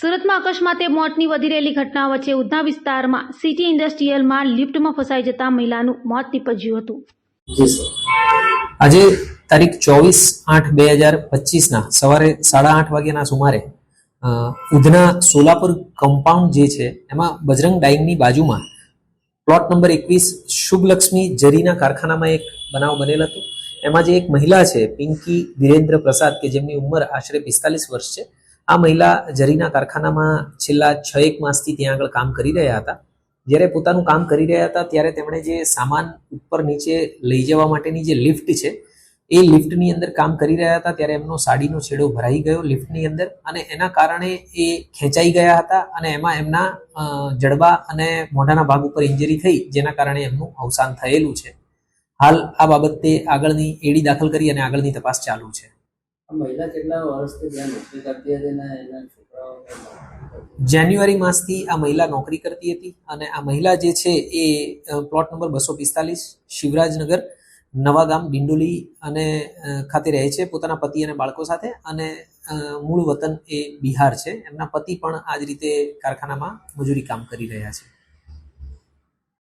સુરતમાં અકસ્માતે મોતની વધી રહેલી ઘટના વચ્ચે ઉધના વિસ્તારમાં સિટી ઇન્ડસ્ટ્રીયલમાં લિફ્ટમાં ફસાઈ જતા મહિલાનું મોત નીપજ્યું હતું. આજે તારીખ ચોવીસ આઠ બે હજાર પચીસના સવારે સાડા આઠ વાગ્યાના સુમારે ઉધના સોલાપુર કમ્પાઉન્ડ જે છે, એમાં બજરંગ ડાઇંગની બાજુમાં પ્લોટ નંબર એકવીસ શુભલક્ષ્મી જરીના કારખાનામાં એક બનાવ બનેલ હતો. એમાં જે એક મહિલા છે, પિંકી વિરેન્દ્ર પ્રસાદ, કે જેમની ઉંમર આશરે પિસ્તાલીસ વર્ષ છે આ મહિલા જરીના કારખાનામાં છેલ્લા છ એક માસથી ત્યાં આગળ કામ કરી રહ્યા હતા. જ્યારે પોતાનું કામ કરી રહ્યા હતા, ત્યારે તેમણે જે સામાન ઉપર નીચે લઈ જવા માટેની જે લિફ્ટ છે, એ લિફ્ટની અંદર કામ કરી રહ્યા હતા. ત્યારે એમનો સાડીનો છેડો ભરાઈ ગયો લિફ્ટની અંદર અને એના કારણે એ ખેંચાઈ ગયા હતા અને એમાં એમના જડબા અને મોઢાના ભાગ ઉપર ઇન્જરી થઈ, જેના કારણે એમનું અવસાન થયેલું છે. હાલ આ બાબતે આગળની એડી દાખલ કરી અને આગળની તપાસ ચાલુ છે. મહિલા કેટલા વર્ષથી ત્યાં નોકરી કરતી હતી ને એના છોકરાઓ? જાન્યુઆરી માસથી આ મહિલા નોકરી કરતી હતી અને આ મહિલા જે છે એ પ્લોટ નંબર બસો પિસ્તાલીસ, શિવરાજનગર, નવાગામ, ડિંડોલી અને ખાતે રહે છે પોતાના પતિ અને બાળકો સાથે અને મૂળ વતન એ બિહાર છે. એમના પતિ પણ આ જ રીતે કારખાનામાં મજૂરી કામ કરી રહ્યા છે.